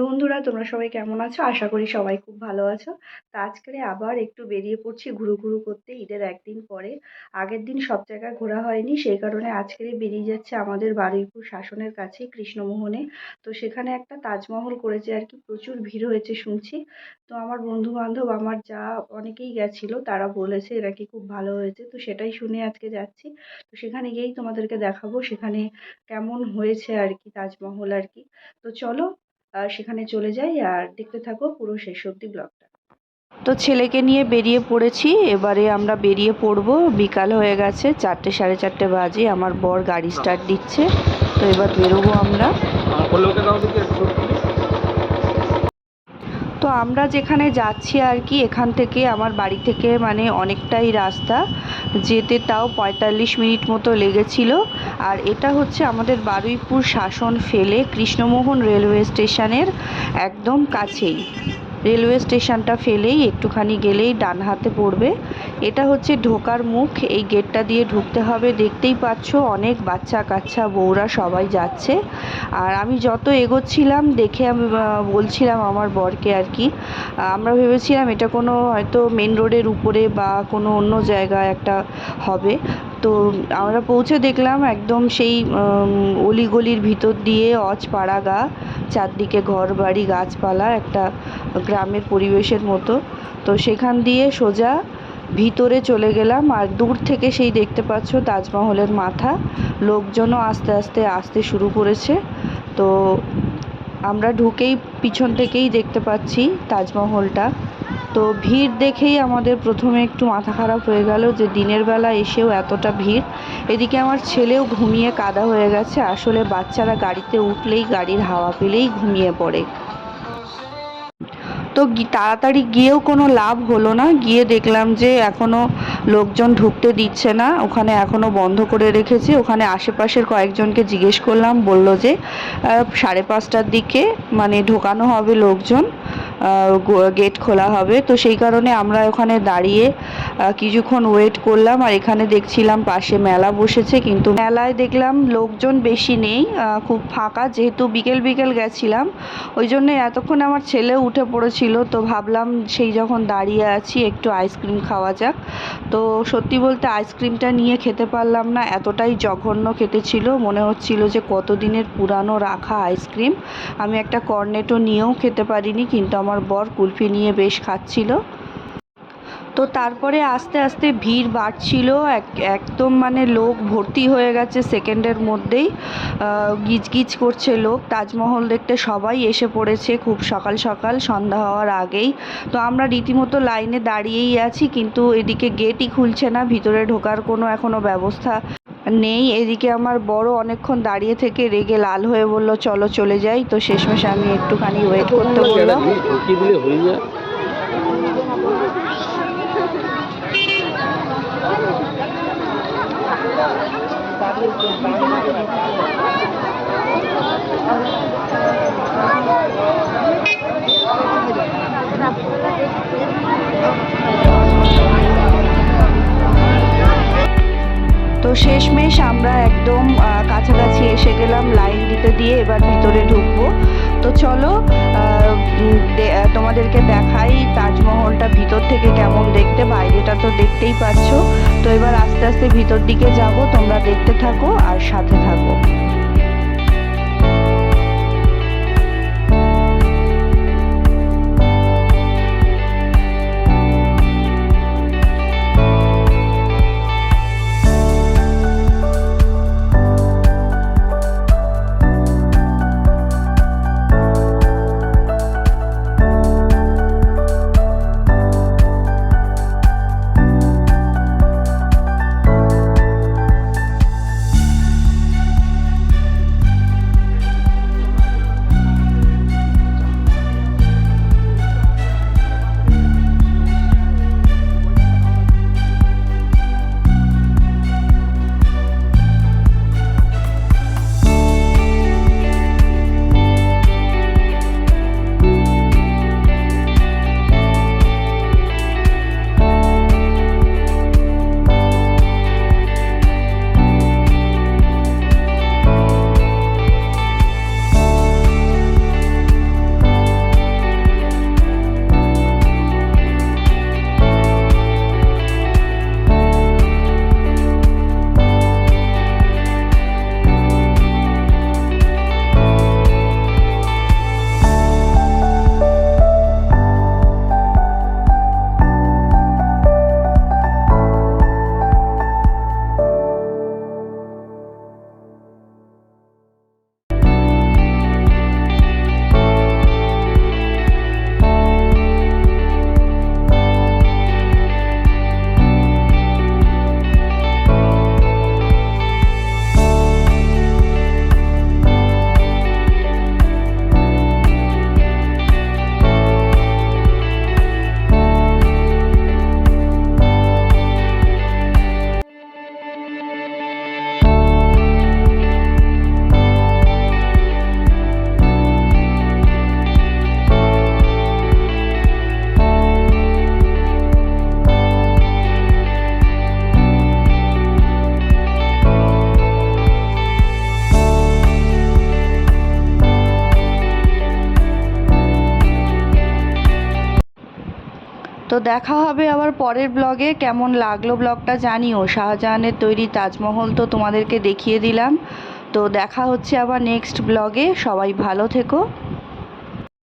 তোমরা সবাই কেমন আছো? আশা করি সবাই খুব ভালো আছো। তো আজকে আবার একটু বেরিয়ে পড়ছি ঘুরু ঘুরু করতে, ঈদের একদিন পরে। আগের দিন সব জায়গায় ঘোরা হয়নি, সেই কারণে আজকে বেরিয়ে যাচ্ছে আমাদের বারুইপুর শাসনের কাছেই কৃষ্ণমোহনে। তো সেখানে একটা তাজমহল করেছে আর কি, প্রচুর ভিড় হয়েছে শুনছি। তো আমার বন্ধু বান্ধব আমার যা অনেকেই গেছিল, তারা বলেছে এরা কি খুব ভালো হয়েছে। তো সেটাই শুনে আজকে যাচ্ছি। তো সেখানে গিয়েই তোমাদেরকে দেখাবো, সেখানে কেমন হয়েছে আর কি তাজমহল আর কি। তো চলো সেখানে চলে যাই আর দেখতে থাকো পুরো শেষ অবধি ব্লগটা তো ছেলেকে নিয়ে বেরিয়ে পড়েছি, এবারে আমরা বেরিয়ে পড়ব। বিকাল হয়ে গেছে, চারটে, সাড়ে চারটে বাজে, আমার বর গাড়ি স্টার্ট দিচ্ছে। তো এবার বেরোবো আমরা। তো আমরা যেখানে যাচ্ছি আর কি, এখান থেকে আমার বাড়ি থেকে মানে অনেকটাই রাস্তা। যেতে তাও পঁয়তাল্লিশ মিনিট মতো লেগেছিল। আর এটা হচ্ছে আমাদের বারুইপুর শাসন ফেলে কৃষ্ণমোহন রেলওয়ে স্টেশনের একদম কাছেই। রেলওয়ে স্টেশনটা ফেলেই একটুখানি গেলেই ডান হাতে পড়বে। এটা হচ্ছে ঢোকার মুখ, এই গেটটা দিয়ে ঢুকতে হবে। দেখতেই পাচ্ছ অনেক বাচ্চা কাচ্চা বউরা সবাই যাচ্ছে। আর আমি যত এগোচ্ছিলাম, দেখে আমি বলছিলাম আমার বরকে আর কি। আমরা ভেবেছিলাম এটা কোনো হয়তো মেন রোডের উপরে বা কোনো অন্য জায়গায় একটা হবে। তো আমরা পৌঁছে দেখলাম একদম সেই অলিগলির ভিতর দিয়ে অজপাড়া গা, চারদিকে ঘর বাড়ি গাছপালা, একটা গ্রামের পরিবেশের মতো। তো সেখান দিয়ে সোজা ভিতরে চলে গেলাম আর দূর থেকে সেই দেখতে পাচ্ছ তাজমহলের মাথা। লোকজনও আস্তে আস্তে আসতে শুরু করেছে। তো আমরা ঢুকেই পিছন থেকেই দেখতে পাচ্ছি তাজমহলটা। তো ভিড় দেখেই আমাদের প্রথমে একটু মাথা খারাপ হয়ে গেল যে দিনের বেলা এসেও এতটা ভিড়। এদিকে আমার ছেলেও ঘুমিয়ে কাদা হয়ে গেছে। আসলে বাচ্চারা গাড়িতে উঠলেই গাড়ির হাওয়া পেলেই ঘুমিয়ে পড়ে। তো তাড়াতাড়ি গিয়েও কোনো লাভ হলো না। গিয়ে দেখলাম যে এখনও লোকজন ঢুকতে দিচ্ছে না। ওখানে এখনও বন্ধ করে রেখেছে। ওখানে আশেপাশের কয়েকজনকে জিজ্ঞেস করলাম, বলল যে সাড়ে পাঁচটার দিকে মানে ঢোকানো হবে লোকজন। গেট খোলা হবে। তো সেই কারণে আমরা ওখানে দাঁড়িয়ে কিছুক্ষণ ওয়েট করলাম আর এখানে দেখছিলাম পাশে মেলা বসেছে, কিন্তু মেলায় দেখলাম লোকজন বেশি নেই খুব ফাঁকা। যেহেতু বিকেল বিকেল গেছিলাম, ওই জন্য এতক্ষণ আমার ছেলে উঠে পড়েছিল, তো ভাবলাম সেই যখন দাঁড়িয়ে আছি, একটু আইসক্রিম খাওয়া যাক। তো সত্যি বলতে আইসক্রিমটা নিয়ে খেতে পারলাম না, এতটাই জঘন্য খেতে ছিল। মনে হচ্ছিল যে কতদিনের পুরানো রাখা আইসক্রিম আমি একটা কর্নেটো নিয়েও খেতে পারিনি, কিন্তু আমার বর কুলফি নিয়ে বেশ খাচ্ছিল। তো তারপরে আস্তে আস্তে ভিড় বাড়ছিল, এক, একদম মানে লোক ভর্তি হয়ে গেছে সেকেন্ডের মধ্যেই। গিজগিজ করছে লোক, তাজমহল দেখতে সবাই এসে পড়েছে খুব সকাল সকাল, সন্ধ্যা হওয়ার আগেই। তো আমরা রীতিমতো লাইনে দাঁড়িয়েই আছি, কিন্তু এদিকে গেটই খুলছে না, ভিতরে ঢোকার কোনো এখনও ব্যবস্থা নেই এদিকে আমার বড় অনেকক্ষণ দাঁড়িয়ে থেকে রেগে লাল হয়ে বলল চলো চলে যাই। তো শেষমেশ আমি একটুখানি ওয়েট করতে বললাম। Thank দিলে শেষমেশ আমরা একদম কাছাকাছি এসে গেলাম লাইন দিতে দিয়ে এবার ভিতরে ঢুকবো। তো চলো তোমাদেরকে দেখাই তাজমহলটা ভিতর থেকে কেমন দেখতে। বাইরেটা তো দেখতেই পাচ্ছ। তো এবার আস্তে আস্তে ভিতর দিকে যাব, তোমরা দেখতে থাকো আর সাথে থাকো। তো দেখা হবে আবার পরের ব্লগে কেমন লাগল ব্লগটা জানিও। শাহজাহানের তৈরি তাজমহল তো তোমাদেরকে দেখিয়ে দিলাম। তো দেখা হচ্ছে আবার নেক্সট ব্লগে সবাই ভালো থেকো।